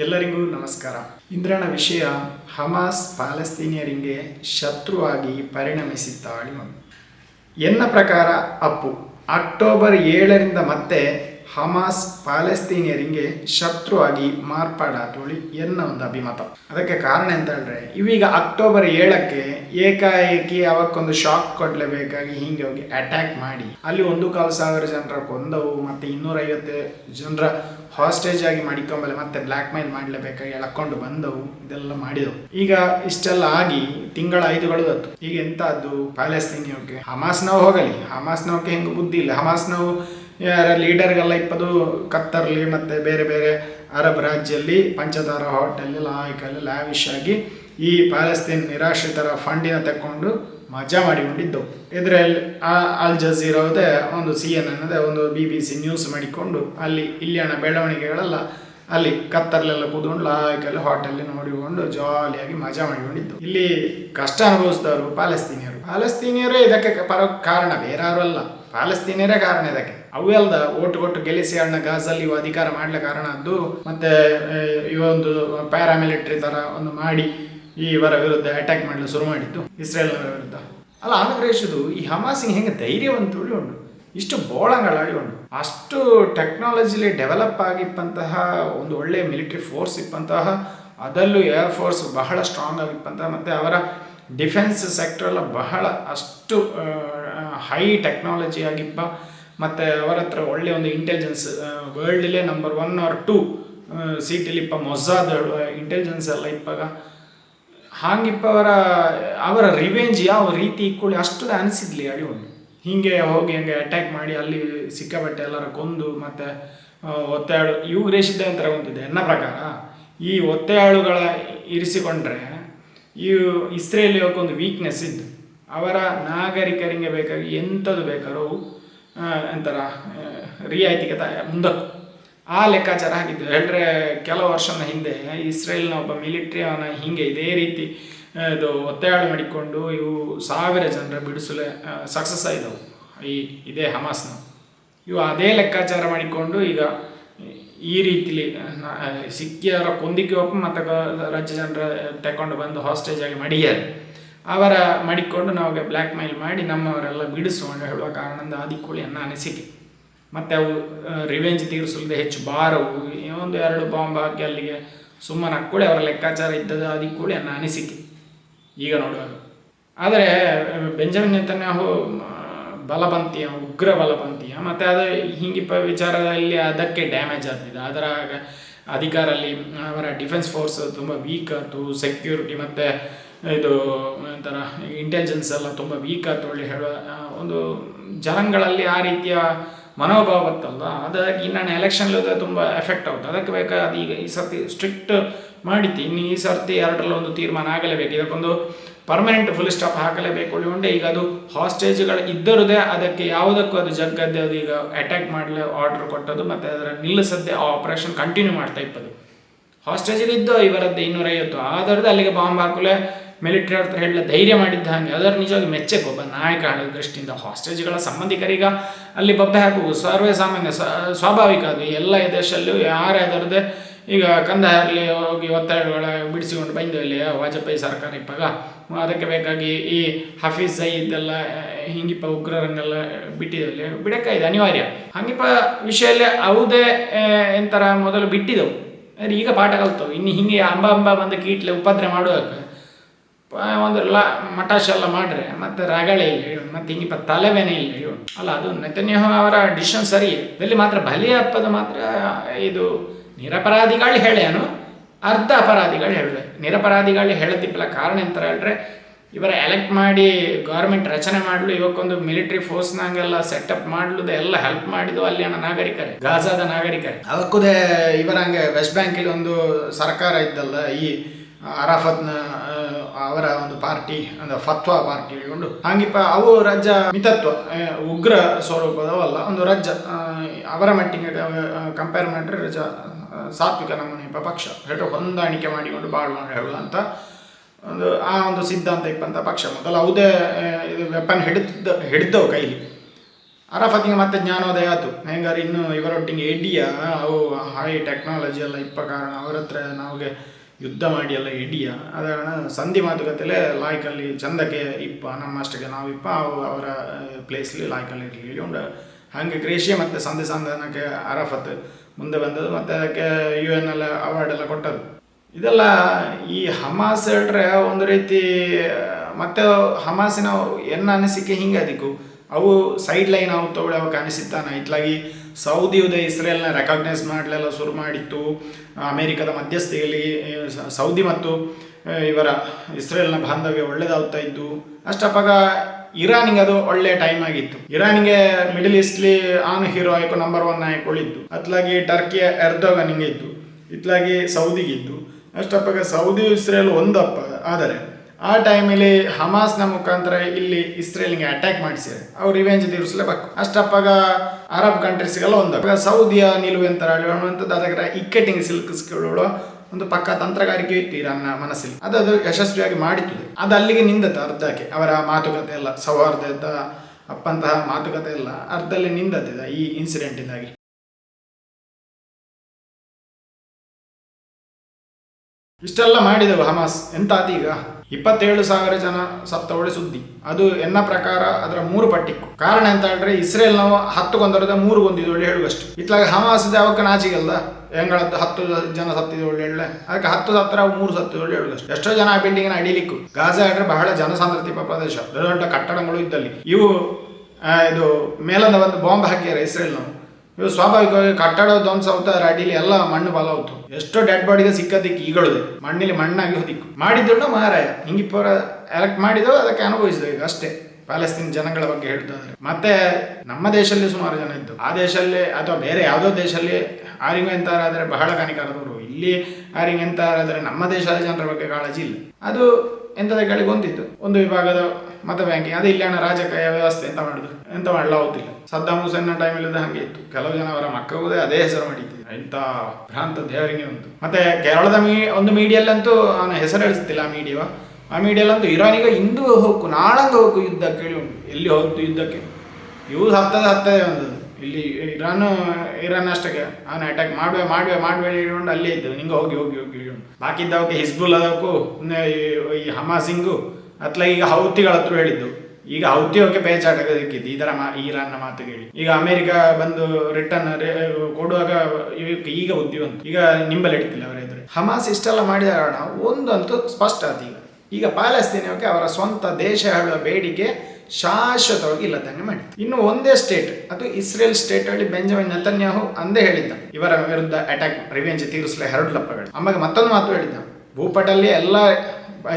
ಎಲ್ಲರಿಗೂ ನಮಸ್ಕಾರ. ಇಂದ್ರನ ವಿಷಯ ಹಮಾಸ್ ಪ್ಯಾಲೆಸ್ತೀನಿಯರಿಗೆ ಶತ್ರುವಾಗಿ ಪರಿಣಮಿಸಿದ್ದಾಳಿ. ಎನ್ನ ಪ್ರಕಾರ ಅಪ್ಪು ಅಕ್ಟೋಬರ್ ಏಳರಿಂದ ಮತ್ತೆ ಹಮಾಸ್ ಪ್ಯಾಲೆಸ್ತೀನಿಯರಿಗೆ ಶತ್ರುವಾಗಿ ಮಾರ್ಪಾಡಾತೋಳಿ ಎನ್ನ ಒಂದು ಅಭಿಮತ. ಅದಕ್ಕೆ ಕಾರಣ ಎಂತ ಹೇಳಿದ್ರೆ ಇವೀಗ ಅಕ್ಟೋಬರ್ ಏಳಕ್ಕೆ ಏಕಾಏಕಿ ಅವಕ್ಕೊಂದು ಶಾಕ್ ಕೊಡ್ಲೇಬೇಕಾಗಿ ಹಿಂಗೆ ಹೋಗಿ ಅಟ್ಯಾಕ್ ಮಾಡಿ. ಅಲ್ಲಿ ಒಂದು ಕಾಲು ಸಾವಿರ ಜನರ ಕೊಂದವು, ಮತ್ತೆ ಇನ್ನೂರೈವತ್ತು ಜನರ ಹಾಸ್ಟೇಜ್ ಆಗಿ ಮಾಡಿಕೊಂಬಲೆ ಮತ್ತೆ ಬ್ಲ್ಯಾಕ್ ಮೇಲ್ ಮಾಡ್ಲೇಬೇಕಾಗಿ ಎಳ್ಕೊಂಡು ಬಂದವು, ಇದೆಲ್ಲ ಮಾಡಿದವು. ಈಗ ಇಷ್ಟೆಲ್ಲ ಆಗಿ ತಿಂಗಳ ಐದುಗಳು ಕಳೆದತ್ತು ಈಗ ಎಂತದ್ದು? ಹಮಾಸ್ ಹಮಾಸ್ನವ್ ಹೋಗಲಿ. ಹಮಾಸ್ನವಕ್ಕೆ ಹೆಂಗೆ ಬುದ್ಧಿ ಇಲ್ಲ. ಹಮಾಸ್ನವು ಯಾರ ಲೀಡರ್ಗೆಲ್ಲ ಇಪ್ಪದು ಕತ್ತರ್ಲಿ ಮತ್ತು ಬೇರೆ ಬೇರೆ ಅರಬ್ ರಾಜ್ಯದಲ್ಲಿ ಪಂಚತಾರ ಹೋಟೆಲ್ ಲಾಯ್ಕಲ್ಲಿ ಲ್ಯಾವಿಶ್ ಆಗಿ ಈ ಪ್ಯಾಲೆಸ್ತೀನ್ ನಿರಾಶ್ರಿತರ ಫಂಡಿನ ತಕೊಂಡು ಮಜಾ ಮಾಡಿಕೊಂಡಿದ್ದವು ಇದರಲ್ಲಿ ಅಲ್ ಜಜೀರದೇ ಒಂದು ಸಿ ಎನ್ ಅನ್ನದೇ ಒಂದು ಬಿ ಬಿ ಸಿ ನ್ಯೂಸ್ ಮಾಡಿಕೊಂಡು ಅಲ್ಲಿ ಇಲ್ಲಿನ ಬೆಳವಣಿಗೆಗಳೆಲ್ಲ ಅಲ್ಲಿ ಕತ್ತರ್ಲೆಲ್ಲ ಕೂತ್ಕೊಂಡು, ಲಾಯ್ಕಲ್ಲಿ ಹೋಟೆಲ್ ನೋಡಿಕೊಂಡು ಜಾಲಿಯಾಗಿ ಮಜಾ ಮಾಡಿಕೊಂಡಿದ್ದು. ಇಲ್ಲಿ ಕಷ್ಟ ಅನುಭವಿಸಿದವರು ಪ್ಯಾಲೆಸ್ತೀನಿಯರು ಪ್ಯಾಲೆಸ್ತೀನಿಯರೇ ಇದಕ್ಕೆ ಪರ ಕಾರಣ ಬೇರಾರು ಅಲ್ಲ. ಪ್ಯಾಲೆಸ್ತೀನಿಯರೇ ಕಾರಣ ಇದಕ್ಕೆ. ಅವೇ ಅಲ್ದ ಓಟ್ ಕೊಟ್ಟು ಗೆಲ್ಲಿಸಿ ಅಣ್ಣ ಗಾಜಲ್ಲಿ ಇವು ಅಧಿಕಾರ ಮಾಡ್ಲಿಕ್ಕೆ ಕಾರಣ ಅದು ಮತ್ತೆ ಇವೊಂದು ಪ್ಯಾರಾಮಿಲಿಟರಿ ತರ ಒಂದು ಮಾಡಿ ಇವರ ವಿರುದ್ಧ ಅಟ್ಯಾಕ್ ಮಾಡಲು ಶುರು ಮಾಡಿದ್ದು, ಇಸ್ರೇಲ್ನವರ ವಿರುದ್ಧ. ಅಲ್ಲ ಆಂಧ್ರಪ್ರದೇಶದು ಈ ಹಮಾಸಿಂಗ್ ಹೆಂಗೆ ಧೈರ್ಯವಂತುಳಿ ಉಂಟು ಇಷ್ಟು ಬೋಳಂಗಳಾಡಿ ಉಂಟು ಅಷ್ಟು ಟೆಕ್ನಾಲಜಿಲಿ ಡೆವಲಪ್ ಆಗಿಪ್ಪಂತಹ ಒಂದು ಒಳ್ಳೆಯ ಮಿಲಿಟರಿ ಫೋರ್ಸ್ ಇಪ್ಪಂತಹ ಅದರಲ್ಲೂ ಏರ್ ಫೋರ್ಸ್ ಬಹಳ ಸ್ಟ್ರಾಂಗ್ ಆಗಿಪ್ಪಂತಹ, ಮತ್ತು ಅವರ ಡಿಫೆನ್ಸ್ ಸೆಕ್ಟರ್ ಎಲ್ಲ ಬಹಳ ಅಷ್ಟು ಹೈ ಟೆಕ್ನಾಲಜಿ ಆಗಿಪ್ಪ ಮತ್ತು ಅವರ ಹತ್ರ ಒಳ್ಳೆಯ ಒಂದು ಇಂಟೆಲಿಜೆನ್ಸ್ ವರ್ಲ್ಡಲ್ಲೇ ನಂಬರ್ ಒನ್ ಆರ್ ಟೂ ಸೀಟಲ್ಲಿ ಇಪ್ಪ ಮೊಸಾದ ಇಂಟೆಲಿಜೆನ್ಸ್ ಎಲ್ಲ ಇಪ್ಪಾಗ ಹಾಗಿಪ್ಪ ಅವರ ಅವರ ರಿವೆಂಜ್ ಯಾವ ರೀತಿ ಇಕ್ಕೊಳ್ಳಿ ಅಷ್ಟು ಅನಿಸಿದ್ಲಿ ಅಡಿ ಒಂದು. ಹೀಗೆ ಹೋಗಿ ಹಂಗೆ ಅಟ್ಯಾಕ್ ಮಾಡಿ ಅಲ್ಲಿ ಸಿಕ್ಕಾಬಟ್ಟೆ ಎಲ್ಲರ ಕೊಂದು, ಮತ್ತು ಒತ್ತೆಯಾಳು ಇವು ರೇಷಿದ್ದೆ ಅಂತ ಹೊಂದಿದೆ ನನ್ನ ಪ್ರಕಾರ, ಈ ಒತ್ತೆಯಾಳುಗಳ ಇರಿಸಿಕೊಂಡ್ರೆ, ಈ ಇಸ್ರೇಲ್ ಒಂದು ವೀಕ್ನೆಸ್ ಇದ್ದು. ಅವರ ನಾಗರಿಕರಿಗೆ ಬೇಕಾಗಿ ಎಂಥದ್ದು ಬೇಕಾದ್ರೂ ಎಂತರ ರಿಯಾಯಿತಿಗೆ ತ, ಮುಂದಕ್ಕೆ. ಆ ಲೆಕ್ಕಾಚಾರ ಹಾಕಿದ್ದು ಹೇಳಿದ್ರೆ ಕೆಲವು ವರ್ಷದ ಹಿಂದೆ ಇಸ್ರೇಲ್ನ ಒಬ್ಬ ಮಿಲಿಟ್ರಿ ಅವನ ಹಿಂಗೆ ಇದೇ ರೀತಿ ಇದು ಒತ್ತಾಯ ಮಾಡಿಕೊಂಡು ಇವು ಸಾವಿರ ಜನರ ಬಿಡಿಸಲು ಸಕ್ಸಸ್ ಆಯಿದವು, ಈ, ಇದೇ ಹಮಾಸ್ನ. ಇವು ಅದೇ ಲೆಕ್ಕಾಚಾರ ಮಾಡಿಕೊಂಡು ಈಗ ಈ ರೀತಿಲಿ ಸಿಕ್ಕಿಯವರ ಕೊಂದಿಕೆ ಒಪ್ಪ ಮತ್ತು ರಾಜ್ಯ ಜನರ ತಗೊಂಡು ಬಂದು ಹಾಸ್ಟೇಜ್ ಆಗಿ ಮಡಿಯಾರೆ ಅವರ ಮಡಿಕೊಂಡು ನಾವು ಬ್ಲ್ಯಾಕ್ ಮೇಲ್ ಮಾಡಿ ನಮ್ಮವರೆಲ್ಲ ಬಿಡಿಸೋಣ ಹೇಳುವ ಕಾರಣದಿಂದ ಆದಿಕೋಳಿ ಅನ್ನೋ ಅನಿಸಿಕೆ. ಮತ್ತು ಅವು ರಿವೆಂಜ್ ತೀರಿಸಲಿದೆ ಹೆಚ್ಚು ಭಾರವು. ಒಂದು ಎರಡು ಬಾಂಬ್ ಹಾಕಿ ಅಲ್ಲಿಗೆ ಸುಮ್ಮನೆ ಹಾಕ್ಕೊಳ್ಳಿ, ಅವರ ಲೆಕ್ಕಾಚಾರ ಇದ್ದದ್ದು ಆದಿಕೋಳಿ ಅನ್ನೋ ಅನಿಸಿಕೆ. ಈಗ ನೋಡುವಾಗ ಆದರೆ, ಬೆಂಜಮಿನ್ ನೆತನ್ಯಾಹು ಬಲಬಂತಿಯ ಉಗ್ರ ಬಲಪಂಥೀಯ ಮತ್ತು ಅದು ಹಿಂಗಿಪ್ಪ ವಿಚಾರದಲ್ಲಿ ಅದಕ್ಕೆ ಡ್ಯಾಮೇಜ್ ಆಗ್ತಿದೆ. ಅದರ ಅಧಿಕಾರಲ್ಲಿ ಅವರ ಡಿಫೆನ್ಸ್ ಫೋರ್ಸ್ ತುಂಬ ವೀಕ್ ಆಯಿತು ಸೆಕ್ಯೂರಿಟಿ ಮತ್ತು ಇದು ಒಂಥರ ಇಂಟೆಲಿಜೆನ್ಸ್ ಎಲ್ಲ ತುಂಬ ವೀಕ್ ಅಂತ ಹೇಳಿ ಹೇಳುವ ಒಂದು ಜನಗಳಲ್ಲಿ ಆ ರೀತಿಯ ಮನೋಭಾವ ಬತ್ತಲ್ಲ ಅದಾಗಿ ನಾನು ಎಲೆಕ್ಷನ್ ತುಂಬ ಎಫೆಕ್ಟ್ ಆಗುತ್ತೆ. ಅದಕ್ಕೆ ಬೇಕಾದ ಈಗ ಈ ಸರ್ತಿ ಸ್ಟ್ರಿಕ್ಟ್ ಮಾಡಿತ್ತು ಇನ್ನು ಈ ಸರ್ತಿ ಎರಡರಲ್ಲಿ ಒಂದು ತೀರ್ಮಾನ ಆಗಲೇಬೇಕು. ಇದಕ್ಕೊಂದು ಪರ್ಮನೆಂಟ್ ಫುಲ್ ಸ್ಟಾಪ್ ಹಾಕಲೇಬೇಕು. ಉಳಿಕೊಂಡೆ ಈಗ ಅದು ಹಾಸ್ಟೇಜ್ಗಳು ಇದ್ದರುದೇ ಅದಕ್ಕೆ ಯಾವುದಕ್ಕೂ ಅದು ಜಗ್ಗದ್ದೆ ಅದು ಈಗ ಅಟ್ಯಾಕ್ ಮಾಡಲು ಆರ್ಡರ್ ಕೊಟ್ಟದು ಮತ್ತು ಅದರ ನಿಲ್ಲಿಸದ್ದೇ ಆ ಆಪರೇಷನ್ ಕಂಟಿನ್ಯೂ ಮಾಡ್ತಾ ಇಪ್ಪದು. ಹಾಸ್ಟೇಜಲ್ಲಿ ಇದ್ದು ಇವರದ್ದು ಇನ್ನೂರೈವತ್ತು. ಆದರದ್ದು ಅಲ್ಲಿಗೆ ಬಾಂಬ್ ಹಾಕಲೆ ಮಿಲಿಟರಿ ಹತ್ರ ಹೇಳಲ್ಲ ಧೈರ್ಯ ಮಾಡಿದ್ದ ಹಾಗೆ. ಅದರ ನಿಜವಾಗಿ ಮೆಚ್ಚಕ್ಕೆ ಒಬ್ಬ ನಾಯಕ ಆಡೋ ದೃಷ್ಟಿಯಿಂದ ಹಾಸ್ಟೇಜ್ಗಳ ಸಂಬಂಧಿಕರೀಗ ಅಲ್ಲಿ ಬಬ್ಬೆ ಹಾಕುವುದು ಸರ್ವೇ ಸಾಮಾನ್ಯ ಸ್ವಾಭಾವಿಕ ಅದು ಎಲ್ಲ ದೇಶಲ್ಲೂ ಯಾರೇ ಅದರದ್ದೇ ಈಗ ಕಂದಹಾರಲ್ಲಿ ಹೋಗಿ ಒತ್ತಡಗಳ ಬಿಡಿಸಿಕೊಂಡು ಇಲ್ಲಿ ವಾಜಪೇಯಿ ಸರ್ಕಾರ ಇಪ್ಪಾಗ. ಅದಕ್ಕೆ ಬೇಕಾಗಿ ಈ ಹಫೀಜ್ ಸಯೀದ್ ಎಲ್ಲ, ಹಿಂಗಿಪ್ಪ ಉಗ್ರರನ್ನೆಲ್ಲ ಬಿಟ್ಟಿದಲ್ಲಿ ಬಿಡಕ್ಕಾಯ್ದು ಅನಿವಾರ್ಯ. ಹಂಗಿಪ್ಪ ವಿಷಯಲ್ಲಿ ಅವುದೇ ಎಂತರ ಮೊದಲು ಬಿಟ್ಟಿದ್ದವು. ಆದರೆ ಈಗ ಪಾಠ ಕಲ್ತವು. ಇನ್ನು ಹಿಂಗೆ ಅಂಬ ಅಂಬ ಬಂದು ಕೀಟ್ಲೆ ಉಪದ್ರೆ ಮಾಡುವಾಗ ಒಂದು ಲ, ಮಟಾಶ್ ಎಲ್ಲ ಮಾಡ್ರೆ. ಮತ್ತೆ ರಗಳೆ ಇಲ್ಲ ಹೇಳು, ಮತ್ತೆ ಹಿಂಗಿಪ್ಪ ತಲೆಬೇನೆ ಇಲ್ಲ ಹೇಳು. ಅಲ್ಲ, ಅದು ನೆತನ್ಯಾಹು ಅವರ ಡಿಸಿಷನ್ ಸರಿ. ಇಲ್ಲಿ ಮಾತ್ರ ಬಲಿ ಹಬ್ಬದ ಮಾತ್ರ ಇದು ನಿರಪರಾಧಿಗಳು ಹೇಳೇನು ಅರ್ಧ ಅಪರಾಧಿಗಳು ಹೇಳಿದೆ. ನಿರಪರಾಧಿಗಳು ಹೇಳದಿಪ್ಪಲ್ಲ ಕಾರಣ ಎಂತ ಹೇಳ್ರೆ ಇವರ ಎಲೆಕ್ಟ್ ಮಾಡಿ ಗೌರ್ಮೆಂಟ್ ರಚನೆ ಮಾಡಲು, ಇವಕ್ಕೊಂದು ಮಿಲಿಟರಿ ಫೋರ್ಸ್ನಾಗೆಲ್ಲ ಸೆಟಪ್ ಮಾಡ್ಲುದು ಎಲ್ಲ ಹೆಲ್ಪ್ ಮಾಡಿದ್ದು ಅಲ್ಲಿನ ನಾಗರಿಕರೇ, ಗಾಜಾದ ನಾಗರಿಕರೇ. ಅವಕ್ಕೂದೇ ಇವರಂಗೆ ವೆಸ್ಟ್ ಬ್ಯಾಂಕಲ್ಲಿ ಒಂದು ಸರ್ಕಾರ ಇದ್ದಲ್ಲ, ಈ ಅರಾಫತ್ನ ಅವರ ಒಂದು ಪಾರ್ಟಿ, ಅಂದ್ರೆ ಫತ್ವಾ ಪಾರ್ಟಿ ಹಿಡ್ಕೊಂಡು ಹಂಗಿಪ್ಪ, ಅವು ರಾಜ್ಯ ಮಿತತ್ವ ಉಗ್ರ ಸ್ವರೂಪದವಲ್ಲ, ಒಂದು ರಾಜ್ಯ ಅವರ ಮಟ್ಟಿಗೆ ಕಂಪೇರ್ ಮಾಡಿದ್ರೆ ರಜ ಸಾತ್ವಿಕ ನಮೂನೆ ಪಕ್ಷ ಹೇಳು ಹೊಂದಾಣಿಕೆ ಮಾಡಿಕೊಂಡು ಬಾಳುವ ಅಂತ, ಒಂದು, ಆ ಒಂದು ಸಿದ್ಧಾಂತ ಇಪ್ಪಂತ ಪಕ್ಷ, ಮೊದಲು ಯಾವುದೇ ಇದು ವೆಪನ್ ಹಿಡಿದ ಹಿಡಿದವು ಕೈಲಿ. ಅರಾಫತ್ಗೆ ಮತ್ತೆ ಜ್ಞಾನೋದಯ ಆಯ್ತು. ಹೆಂಗಾರೆ ಇನ್ನು ಇವರೊಟ್ಟಿಗೆ ಎಡಿಯ ಅವು ಹೈ ಟೆಕ್ನಾಲಜಿ ಎಲ್ಲ ಇಪ್ಪ ಕಾರಣ, ಅವ್ರ ಹತ್ರ ನಮಗೆ ಯುದ್ಧ ಮಾಡಿ ಎಲ್ಲ ಹಿಡಿಯ. ಆದ ಕಾರಣ ಸಂಧಿ ಮಾತುಕತೆಲೆ ಲಾಯ್ಕಲ್ಲಿ ಚಂದಕ್ಕೆ ಇಪ್ಪ ನಮ್ಮಷ್ಟಕ್ಕೆ ನಾವು ಇಪ್ಪ, ಅವು ಅವರ ಪ್ಲೇಸ್ಲಿ ಲಾಯ್ಕಲ್ಲಿ ಇರಲಿ ಉಂಡು ಹಾಗೆ ಕ್ರೇಷಿಯ ಮತ್ತು ಸಂಧಿ ಸಂಧಾನಕ್ಕೆ ಅರಫತ್ ಮುಂದೆ ಬಂದದ್ದು ಮತ್ತು ಅದಕ್ಕೆ ಯು ಎನ್ ಎಲ್ಲ ಅವಾರ್ಡ್ ಎಲ್ಲ ಕೊಟ್ಟದ್ದು. ಇದೆಲ್ಲ ಈ ಹಮಾಸ್ ಹೇಳ್ರೆ ಒಂದು ರೀತಿ ಮತ್ತೆ ಹಮಾಸಿನ ಎನ್ನ ಅನಿಸಿಕೆ ಹಿಂಗೆ ಅದಕ್ಕೂ. ಅವು ಸೈಡ್ ಲೈನ್ ಅವು ತಗೊಳ್ಳೋ ಅವಕ್ಕೆ ಅನಿಸಿತ್ತಾನ ಇತ್ಲಾಗಿ ಸೌದಿ ಉದಯ ಇಸ್ರೇಲ್ನ ರೆಕಾಗ್ನೈಸ್ ಮಾಡಲೆಲ್ಲ ಶುರು ಮಾಡಿತ್ತು. ಅಮೇರಿಕದ ಮಧ್ಯಸ್ಥಿಯಲ್ಲಿ ಸೌದಿ ಮತ್ತು ಇವರ ಇಸ್ರೇಲ್ನ ಬಾಂಧವ್ಯ ಒಳ್ಳೇದಾಗ್ತಾ ಇದ್ದು ಅಷ್ಟಪ್ಪಾಗ ಇರಾನಿಗೆ ಅದು ಒಳ್ಳೆ ಟೈಮ್ ಆಗಿತ್ತು. ಇರಾನಿಗೆ ಮಿಡಲ್ ಈಸ್ಟ್ಲಿ ಆನ್ ಹೀರೋ ಆಯ್ಕು ನಂಬರ್ ಒನ್ ಆಯ್ಕೊಳ್ಳಿದ್ದು ಅತ್ಲಾಗಿ ಟರ್ಕಿಯ ಎರ್ದೋಗನಿಗೆ ಇತ್ತು ಇತ್ಲಾಗಿ ಸೌದಿಗಿತ್ತು ಅಷ್ಟಪ್ಪಾಗ ಸೌದಿ ಇಸ್ರೇಲ್ ಒಂದಪ್ಪ. ಆದರೆ ಆ ಟೈಮಲ್ಲಿ ಹಮಾಸ್ನ ಮುಖಾಂತರ ಇಲ್ಲಿ ಇಸ್ರೇಲ್ಗೆ ಅಟ್ಯಾಕ್ ಮಾಡಿಸಿದ್ರೆ ಅವ್ರು ರಿವೆಂಜ್ ತೀರಿಸಲೇಬೇಕು. ಅಷ್ಟಪ್ಪಾಗ ಅರಬ್ ಕಂಟ್ರೀಸ್ಗೆಲ್ಲ ಒಂದು ಸೌದಿಯ ನಿಲುವು ಅಂತ ಅನ್ನುವಂಥದ್ದು ಅದರ ಇಕ್ಕಟ್ಟಿಂಗ್ ಸಿಲ್ಕಿಸ್ಕೊಳ್ಳೋ ಒಂದು ಪಕ್ಕ ತಂತ್ರಗಾರಿಕೆ ಇತ್ತು ಇರಾನ್ನ ಮನಸ್ಸಲ್ಲಿ. ಅದು ಅದು ಯಶಸ್ವಿಯಾಗಿ ಮಾಡಿತ್ತು. ಅದು ಅಲ್ಲಿಗೆ ನಿಂದತ ಅರ್ಧಕ್ಕೆ. ಅವರ ಮಾತುಕತೆ ಎಲ್ಲ ಸೌಹಾರ್ದದ ಅಪ್ಪಂತಹ ಮಾತುಕತೆ ಎಲ್ಲ ಅರ್ಧದಲ್ಲಿ ನಿಂದತ್ತಿದೆ ಈ ಇನ್ಸಿಡೆಂಟಿಂದಾಗಿ ಇಷ್ಟೆಲ್ಲ ಮಾಡಿದೆವು ಹಮಾಸ್. ಎಂತ ಆತು ಈಗ ಇಪ್ಪತ್ತೇಳು ಸಾವಿರ ಜನ ಸತ್ತವಳೆ ಸುದ್ದಿ. ಅದು ಎನ್ನ ಪ್ರಕಾರ ಅದರ ಮೂರು ಪಟ್ಟಿಕ್ಕು. ಕಾರಣ ಎಂತ ಹೇಳಿದ್ರೆ ಇಸ್ರೇಲ್ ನಾವು ಹತ್ತು ಕೊಂದರದ ಮೂರು ಕೊಂದಿದ್ದು ಹೇಳುವಷ್ಟು. ಇತ್ಲಾಗ ಹಮಾಸ್ ಅವಕ್ಕೆ ನಾಚಿಗೆಲ್ಲ ಹೆಂಗಳದ್ದು ಹತ್ತು ಜನ ಒಳ್ಳೆ ಹೇಳ ಅದಕ್ಕೆ ಹತ್ತು ಸತ್ತರ ಮೂರು ಸತ್ತಿದ್ದು ಒಳ್ಳೆ ಹೇಳುವಷ್ಟು. ಎಷ್ಟೋ ಜನ ಆ ಬಿಲ್ಡಿಂಗ್ನ ಅಡಿಲಿಕ್ಕು ಗಾಜಾ ಅಂದ್ರೆ ಬಹಳ ಜನಸಾಂದ್ರತೆ ಇಪ್ಪ ಪ್ರದೇಶ. ದೊಡ್ಡ ದೊಡ್ಡ ಕಟ್ಟಡಗಳು ಇದ್ದಲ್ಲಿ. ಇವು ಇದು ಮೇಲಂದ ಒಂದು ಬಾಂಬ್ ಹಾಕ್ಯಾರ ಇಸ್ರೇಲ್ ನಾವು ಇವು ಸ್ವಾಭಾವಿಕವಾಗಿ ಕಟ್ಟಡ ಧ್ವಂಸ ಹೋಗ್ತಾರೆ ಅಡಿಲಿ ಎಲ್ಲ ಮಣ್ಣು ಬಲ ಹೋಗ್ತು ಎಷ್ಟೋ ಡೆಡ್ ಬಾಡಿಗೆ ಸಿಕ್ಕದಿಕ್ಕೆ ಈಗಳದೆ. ಮಣ್ಣಿಲಿ ಮಣ್ಣಾಗಿ ಹೋದಿಕ್ಕು. ಮಾಡಿದ್ದು ಮಾರಾಯ ಹಿಂಗಿಪ್ಪರ ಎಲೆಕ್ಟ್ ಮಾಡಿದ್ರು ಅದಕ್ಕೆ ಅನುಭವಿಸಿದ್ರು ಈಗ ಅಷ್ಟೇ. ಪ್ಯಾಲೆಸ್ತೀನ್ ಜನಗಳ ಬಗ್ಗೆ ಹೇಳ್ತಾರೆ ಮತ್ತೆ ನಮ್ಮ ದೇಶದಲ್ಲಿ ಸುಮಾರು ಜನ ಇದ್ದು. ಆ ದೇಶದಲ್ಲಿ ಅಥವಾ ಬೇರೆ ಯಾವುದೋ ದೇಶದಲ್ಲಿ ಆರಿಂಗ್ ಎಂತಾರಾದರೆ ಬಹಳ ಕಾಣಿಕಾರದವರು ಇಲ್ಲಿ ಆರಿಂಗ್ ಎಂತಾರಾದರೆ ನಮ್ಮ ದೇಶದ ಜನರ ಬಗ್ಗೆ ಕಾಳಜಿ ಇಲ್ಲ. ಅದು ಎಂಥದ ಕೆಳಗೆ ಹೊಂದಿತ್ತು ಒಂದು ವಿಭಾಗದ ಮತ ಬ್ಯಾಂಕಿಂಗ್ ಅದು ಹಣ ರಾಜಕೀಯ ವ್ಯವಸ್ಥೆ ಎಂತ ಮಾಡುದು? ಎಂತ ಮಾಡಲಾಗುತ್ತಿಲ್ಲ ಸದ್ದಾಂ ಟೈಮ್ ಇಲ್ಲದ ಹಂಗೆ ಇತ್ತು. ಕೆಲವು ಜನ ಅವರ ಮಕ್ಕಳೇ ಅದೇ ಹೆಸರು ಮಾಡಿದ್ರು ಇಂಥ ಭ್ರಾಂತ ದೇವರಿಗೆ ಉಂಟು. ಮತ್ತೆ ಕೇರಳದ ಮೀ, ಒಂದು ಮೀಡಿಯಲ್ಲಂತೂ ನಾನು ಹೆಸರು ಹೇಳಿಸ್ತಿಲ್ಲ ಆ ಮೀಡಿಯಾ. ಆ ಮೀಡಿಯಲ್ಲಂತೂ ಈಗ ಇಂದು ಹೋಗು ನಾಳಂಗ ಹೋಗು ಯುದ್ಧ ಕೇಳಿ ಉಂಟು. ಎಲ್ಲಿ ಹೋಗ್ತು ಯುದ್ಧಕ್ಕೆ? ಇವು ಹತ್ತದ ಹತ್ತದೆ ಒಂದು. ಇಲ್ಲಿ ಇರಾನ್ ಇರಾನ್ ಅಷ್ಟಕ್ಕೆ ಅವನು ಅಟ್ಯಾಕ್ ಮಾಡುವೆ ಮಾಡುವೆ ಮಾಡುವೆ ಹಿಡ್ಕೊಂಡು ಅಲ್ಲೇ ಇದ್ದು ನಿಂಗೆ ಹೋಗಿ ಹೋಗಿ ಹೋಗಿ ಬಾಕಿ ಇದ್ದವಕ್ಕೆ ಹಿಸ್ಬುಲ್ ಅದಕ್ಕೂ ಈ ಹಮಾಸಿಂಗು ಅತ್ಲ ಈಗ ಹೌತಿಗಳ ಹತ್ರ ಹೇಳಿದ್ದು. ಈಗ ಹೌತಿ ಹೋಗಿ ಪೇಚಾಟ ಸಿಕ್ಕಿದ್ದು ಇದರ ಮಾ ಇರಾನ್ನ ಮಾತು ಕೇಳಿ. ಈಗ ಅಮೆರಿಕ ಬಂದು ರಿಟರ್ನ್ ಕೊಡುವಾಗ ಈಗ ಉದ್ಯೋಗ ಈಗ ನಿಂಬಲ್ ಇಡ್ತಿಲ್ಲ ಅವರ ಎದುರು. ಹಮಾಸ್ ಇಷ್ಟೆಲ್ಲ ಮಾಡಿದ ಕಾರಣ ಒಂದಂತೂ ಸ್ಪಷ್ಟ ಆಯ್ತು ಈಗ. ಈಗ ಪ್ಯಾಲೆಸ್ತೀನಿಯಕ್ಕೆ ಅವರ ಸ್ವಂತ ದೇಶ ಹೇಳುವ ಬೇಡಿಕೆ ಶಾಶ್ವತವಾಗಿ ಇಲ್ಲದಂಗೆ ಮಾಡಿ ಇನ್ನು ಒಂದೇ ಸ್ಟೇಟ್ ಅದು ಇಸ್ರೇಲ್ ಸ್ಟೇಟ್ ಅಲ್ಲಿ ಬೆಂಜಮಿನ್ ನೆತನ್ಯಾಹು ಅಂದೇ ಹೇಳಿದ್ದ. ಇವರ ವಿರುದ್ಧ ಅಟ್ಯಾಕ್ ರಿವೆಂಜ್ ತೀರಿಸಲು ಎರಡು ಲಪ್ಪಗಳು. ಆಮೇಲೆ ಮತ್ತೊಂದು ಮಾತು ಹೇಳಿದ್ದ. ಭೂಪಟಲ್ಲಿ ಎಲ್ಲ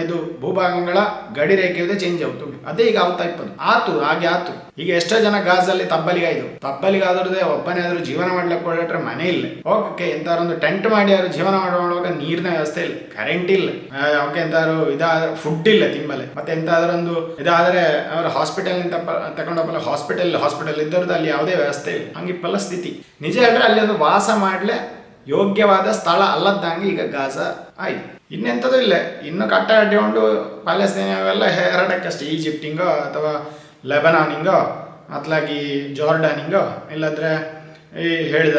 ಇದು ಭೂಭಾಗಗಳ ಗಡಿ ರೇಖೆ ಚೇಂಜ್ ಆಗ್ತು ಅದೇ ಈಗ ಆಗ್ತಾ ಇಪ್ಪದು ಆತು, ಹಾಗೆ ಆತು. ಈಗ ಎಷ್ಟೋ ಜನ ಗಾಜಲ್ಲಿ ತಬ್ಬಲಿಗಾಯ್ತು ತಬ್ಬಲಿಗಾದ್ರದೇ ಒಬ್ಬನೇ ಆದ್ರೂ ಜೀವನ ಮಾಡ್ಲಿಕ್ಕೆ ಹೊರಟ್ರೆ ಮನೆ ಇಲ್ಲ. ಓಕೆ ಎಂತಾರೊಂದು ಟೆಂಟ್ ಮಾಡಿ ಯಾರು ಜೀವನ ಮಾಡುವಾಗ ನೀರಿನ ವ್ಯವಸ್ಥೆ ಇಲ್ಲ. ಕರೆಂಟ್ ಇಲ್ಲ. ಅವಕ್ಕೆ ಎಂತಾದ್ರು ಇದಾದ್ರೆ ಫುಡ್ ಇಲ್ಲ ತಿಂಬಲೆ. ಮತ್ತೆ ಎಂತಾದ್ರೊಂದು ಇದಾದ್ರೆ ಅವ್ರ ಹಾಸ್ಪಿಟಲ್ ತಗೊಂಡೋಗಲ್ಲ ಹಾಸ್ಪಿಟಲ್ ಹಾಸ್ಪಿಟಲ್ ಇದ್ದವ್ರದ್ದು ಅಲ್ಲಿ ಯಾವುದೇ ವ್ಯವಸ್ಥೆ ಇಲ್ಲ. ಹಂಗಿಪ್ಪಲ್ಲ ಸ್ಥಿತಿ ನಿಜ ಹೇಳಿದ್ರೆ ಅಲ್ಲಿ ಒಂದು ವಾಸ ಮಾಡ್ಲೆ ಯೋಗ್ಯವಾದ ಸ್ಥಳ ಅಲ್ಲದಂಗೆ ಈಗ ಗಾಜ ಆಯ್ತು. ಇನ್ನೆಂಥದ್ದು ಇಲ್ಲ. ಇನ್ನು ಕಟ್ಟ ಅಡ್ಡಿಕೊಂಡು ಪ್ಯಾಲೆಸ್ತೀನ್ ಅವೆಲ್ಲ ಅಷ್ಟೇ ಈಜಿಪ್ಟಿಂಗೋ ಅಥವಾ ಲೆಬನಾನಿಂಗೋ ಅತ್ಲಾಗಿ ಜಾರ್ಡಾನಿಂಗೋ, ಇಲ್ಲದ್ರೆ ಈ ಹೇಳಿದ